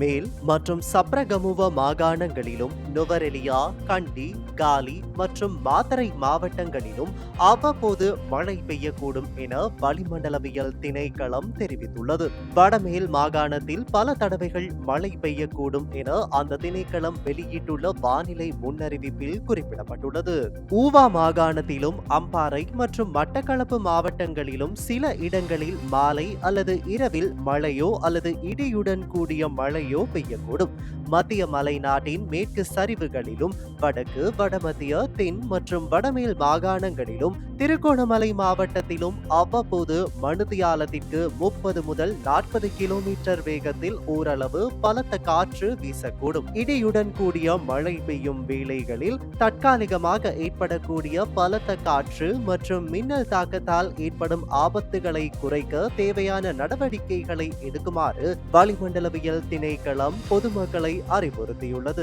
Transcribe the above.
மேல் மற்றும் சப்ரகமுவ மாகாணங்களிலும் நுவரெலியா கண்டி காலி மற்றும் மாத்தரை மாவட்டங்களிலும் அவ்வப்போது மழை பெய்யக்கூடும் என வளிமண்டலவியல் திணைக்களம் தெரிவித்துள்ளது. வடமேல் மாகாணத்தில் பல தடவைகள் மழை பெய்யக்கூடும் என அந்த திணைக்களம் வெளியிட்டுள்ள வானிலை முன்னறிவிப்பில் குறிப்பிடப்பட்டுள்ளது. ஊவா மாகாணத்திலும் அம்பாறை மற்றும் மட்டக்களப்பு மாவட்டங்களிலும் சில இடங்களில் மாலை அல்லது இரவில் மழையோ அல்லது இடியுடன் கூடிய மழை மழையோ பெய்யக்கூடும். மத்திய மலைநாட்டின் மேற்கு சரிவுகளிலும் வடக்கு வடமத்திய தென் மற்றும் வடமேல் மாகாணங்களிலும் திருகோணமலை மாவட்டத்திலும் அவ்வப்போது மணித்தியாலத்திற்கு முப்பது முதல் நாற்பது கிலோமீட்டர் வேகத்தில் ஓரளவு பலத்த காற்று வீசக்கூடும். இடியுடன் கூடிய மழை பெய்யும் வேளைகளில் தற்காலிகமாக ஏற்படக்கூடிய பலத்த காற்று மற்றும் மின்னல் தாக்கத்தால் ஏற்படும் ஆபத்துகளை குறைக்க தேவையான நடவடிக்கைகளை எடுக்குமாறு வளிமண்டலவியல் திணைக்களம் பொதுமக்களை அறிவுறுத்தியுள்ளது.